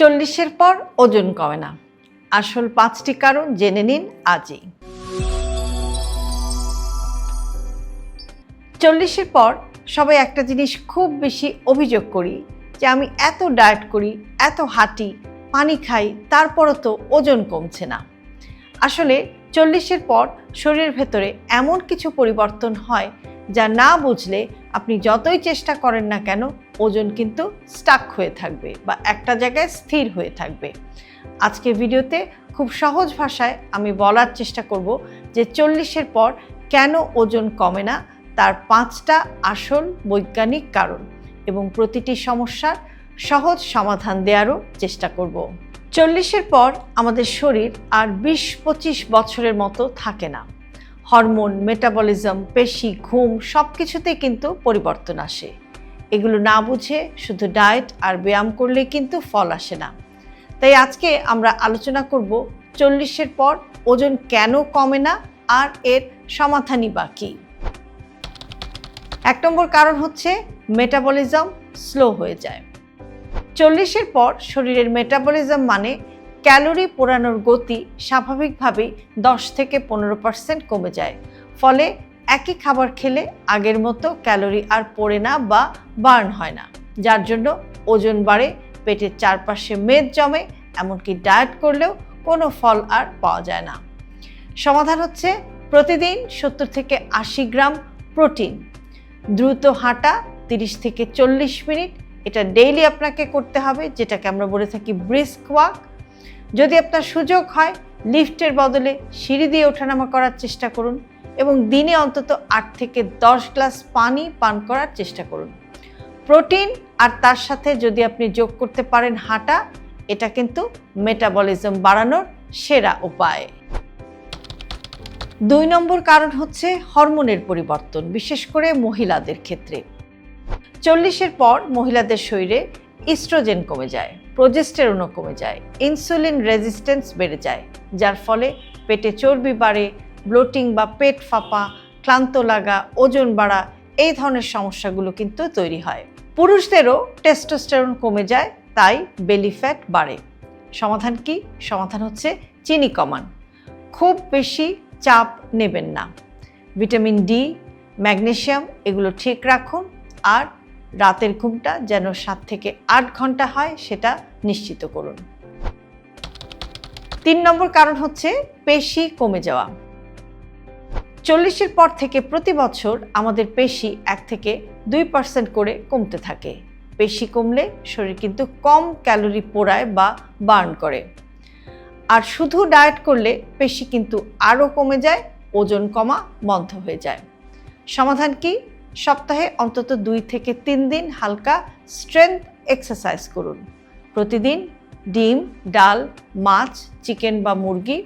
চল্লিশের পর ওজন কমে না। আসল পাঁচটি কারণ জেনে নিন আজই। চল্লিশের পর সবাই একটা জিনিস খুব বেশি অভিযোগ করি যে আমি এত ডায়েট করি, এত হাঁটি, পানি খাই, তারপরও তো ওজন কমছে না। আসলে চল্লিশের পর শরীরের ভেতরে এমন কিছু পরিবর্তন হয় যা না বুঝলে আপনি যতই চেষ্টা করেন না কেন, ওজন কিন্তু স্টাক হয়ে থাকবে বা একটা জায়গায় স্থির হয়ে থাকবে। আজকে ভিডিওতে খুব সহজ ভাষায় আমি বলার চেষ্টা করব যে চল্লিশের পর কেন ওজন কমে না, তার পাঁচটা আসল বৈজ্ঞানিক কারণ এবং প্রতিটি সমস্যার সহজ সমাধান দেওয়ারও চেষ্টা করব। চল্লিশের পর আমাদের শরীর আর বিশ পঁচিশ বছরের মতো থাকে না। হরমোন মেটাবলিজম পেশি, ঘুম সব কিছুতেই কিন্তু পরিবর্তন আসে। এগুলো না বুঝে শুধু ডায়েট আর ব্যায়াম করলে কিন্তু ফল আসে না। তাই আজকে আমরা আলোচনা করব চল্লিশের পর ওজন কেন কমে না আর এর সমাধানই বা কী। এক নম্বর কারণ হচ্ছে মেটাবলিজম স্লো হয়ে যায়। চল্লিশের পর শরীরের মেটাবলিজম মানে ক্যালোরি পোড়ানোর গতি স্বাভাবিকভাবেই দশ থেকে পনেরো পার্সেন্ট কমে যায়। ফলে একই খাবার খেলে আগের মতো ক্যালোরি আর পড়ে না বা বার্ন হয় না। যার জন্য ওজন বাড়ে, পেটের চারপাশে মেদ জমে, এমনকি ডায়েট করলেও কোনো ফল আর পাওয়া যায় না। সমাধান হচ্ছে প্রতিদিন সত্তর থেকে আশি গ্রাম প্রোটিন। দ্রুত হাঁটা তিরিশ থেকে চল্লিশ মিনিট, এটা ডেইলি আপনাকে করতে হবে, যেটাকে আমরা বলে থাকি ব্রিস্ক ওয়াক। যদি আপনার সুযোগ হয়, লিফটের বদলে সিঁড়ি দিয়ে ওঠানামা করার চেষ্টা করুন এবং দিনে অন্তত আট থেকে দশ গ্লাস পানি পান করার চেষ্টা করুন। প্রোটিন আর তার সাথে যদি আপনি যোগ করতে পারেন হাঁটা, এটা কিন্তু মেটাবলিজম বাড়ানোর সেরা উপায়। দুই নম্বর কারণ হচ্ছে হরমোনের পরিবর্তন, বিশেষ করে মহিলাদের ক্ষেত্রে। চল্লিশের পর মহিলাদের শরীরে ইস্ট্রোজেন কমে যায়। প্রোজেস্টেরনও কমে যায়, ইনসুলিন রেজিস্ট্যান্স বেড়ে যায়, যার ফলে পেটে চর্বি বাড়ে, ব্লোটিং বা পেট ফাঁপা, ক্লান্ত লাগা, ওজন বাড়া, এই ধরনের সমস্যাগুলো কিন্তু তৈরি হয়। পুরুষদেরও টেস্টোস্টেরন কমে যায়, তাই বেলি ফ্যাট বাড়ে। সমাধান কি? সমাধান হচ্ছে চিনি কমান। খুব বেশি চাপ নেবেন না। ভিটামিন ডি, ম্যাগনেশিয়াম, এগুলো ঠিক রাখুন, আর রাতের ঘুমটা যেন সাত থেকে আট ঘণ্টা হয়, সেটা নিশ্চিত করুন। তিন নম্বর কারণ হচ্ছে পেশি কমে যাওয়া। চল্লিশের পর থেকে প্রতি বছর আমাদের পেশি এক থেকে দুই পার্সেন্ট করে কমতে থাকে। পেশি কমলে শরীর কিন্তু কম ক্যালোরি পোড়ায় বা বার্ন করে। আর শুধু ডায়েট করলে পেশি কিন্তু আরও কমে যায়, ওজন কমা বন্ধ হয়ে যায়। সমাধান কি? সপ্তাহে অন্তত দুই থেকে তিন দিন হালকা স্ট্রেংথ এক্সারসাইজ করুন। প্রতিদিন ডিম, ডাল, মাছ, চিকেন বা মুরগি,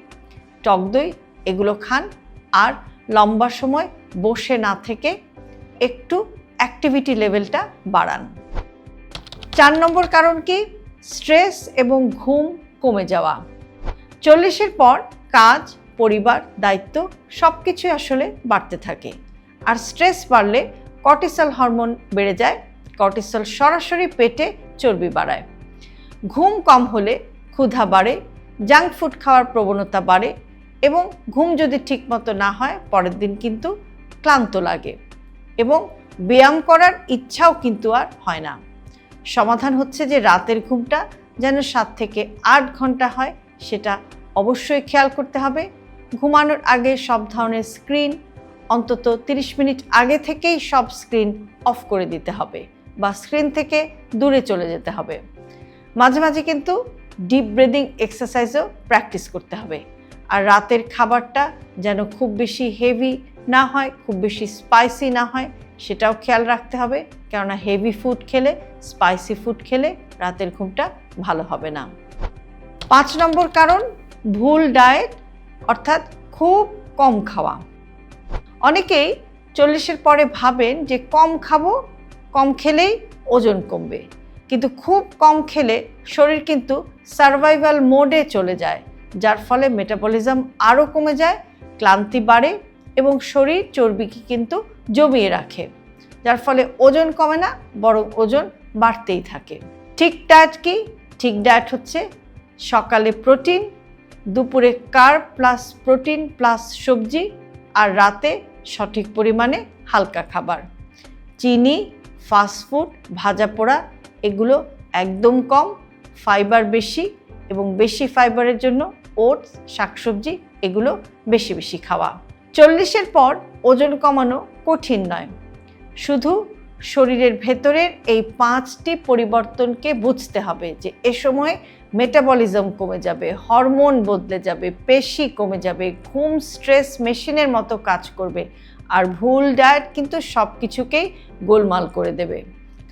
টক দই এগুলো খান আর লম্বা সময় বসে না থেকে একটু অ্যাক্টিভিটি লেভেলটা বাড়ান। চার নম্বর কারণ কি? স্ট্রেস এবং ঘুম কমে যাওয়া। চল্লিশের পর কাজ, পরিবার, দায়িত্ব সব কিছুই আসলে বাড়তে থাকে। আর স্ট্রেস বাড়লে কর্টিসল হরমোন বেড়ে যায়, কর্টিসল সরাসরি পেটে চর্বি বাড়ায়। ঘুম কম হলে ক্ষুধা বাড়ে, জাঙ্ক ফুড খাওয়ার প্রবণতা বাড়ে এবং ঘুম যদি ঠিকমতো না হয়, পরের দিন কিন্তু ক্লান্ত লাগে এবং ব্যায়াম করার ইচ্ছাও কিন্তু আর হয় না। সমাধান হচ্ছে যে রাতের ঘুমটা যেন সাত থেকে আট ঘণ্টা হয়, সেটা অবশ্যই খেয়াল করতে হবে। ঘুমানোর আগে সব ধরনের স্ক্রিন অন্তত 30 মিনিট আগে থেকেই সব স্ক্রিন অফ করে দিতে হবে বা স্ক্রিন থেকে দূরে চলে যেতে হবে। মাঝে মাঝে কিন্তু ডিপ ব্রিদিং এক্সারসাইজও প্র্যাকটিস করতে হবে। আর রাতের খাবারটা যেন খুব বেশি হেভি না হয়, খুব বেশি স্পাইসি না হয়, সেটাও খেয়াল রাখতে হবে। কেননা হেভি ফুড খেলে স্পাইসি ফুড খেলে রাতের ঘুমটা ভালো হবে না। পাঁচ নম্বর কারণ, ভুল ডায়েট অর্থাৎ খুব কম খাওয়া। অনেকেই চল্লিশের পরে ভাবেন যে কম খাব, কম খেলেই ওজন কমবে। কিন্তু খুব কম খেলে শরীর কিন্তু সার্ভাইভাল মোডে চলে যায়, যার ফলে মেটাবলিজম আরও কমে যায়, ক্লান্তি বাড়ে এবং শরীর চর্বিকে কিন্তু জমিয়ে রাখে। যার ফলে ওজন কমে না, বরং ওজন বাড়তেই থাকে। ঠিক ডায়েট কি? ঠিক ডায়েট হচ্ছে সকালে প্রোটিন দুপুরে কার্ব প্লাস প্রোটিন প্লাস সবজি, আর রাতে সঠিক পরিমাণে হালকা খাবার। চিনি ফাস্টফুড ভাজা পোড়া, এগুলো একদম কম ফাইবার বেশি এবং বেশি ফাইবারের জন্য ওটস শাকসবজি এগুলো বেশি বেশি খাওয়া। চল্লিশের পর ওজন কমানো কঠিন নয়। শুধু শরীরের ভেতরের এই পাঁচটি পরিবর্তনকে বুঝতে হবে যে এ সময় মেটাবলিজম কমে যাবে হরমোন বদলে যাবে, পেশি কমে যাবে, ঘুম স্ট্রেস মেশিনের মতো কাজ করবে আর ভুল ডায়েট কিন্তু সব কিছুকেই গোলমাল করে দেবে।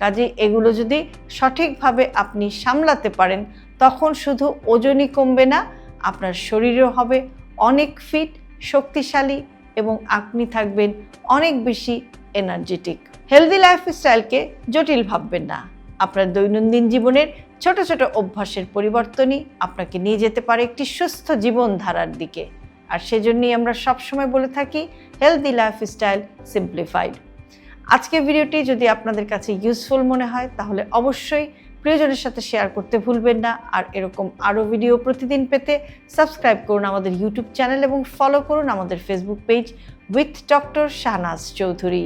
কাজে এগুলো যদি সঠিকভাবে আপনি সামলাতে পারেন, তখন শুধু ওজনই কমবে না, আপনার শরীরও হবে অনেক ফিট শক্তিশালী এবং আপনি থাকবেন অনেক বেশি এনার্জেটিক হেলদি লাইফস্টাইলকে জটিল ভাববেন না। আপনার দৈনন্দিন জীবনের ছোট ছোট অভ্যাসের পরিবর্তনই আপনাকে নিয়ে যেতে পারে একটি সুস্থ জীবনধারার দিকে। আর সেজন্যই আমরা সবসময় বলে থাকি হেলদি লাইফস্টাইল সিম্পলিফাইড আজকের ভিডিওটি যদি আপনাদের কাছে ইউজফুল মনে হয়, তাহলে অবশ্যই প্রিয়জনের সাথে শেয়ার করতে ভুলবেন না। আর এরকম আরও ভিডিও প্রতিদিন পেতে সাবস্ক্রাইব করুন আমাদের ইউটিউব চ্যানেল এবং ফলো করুন আমাদের Facebook page with doctor Shahnaz Chowdhury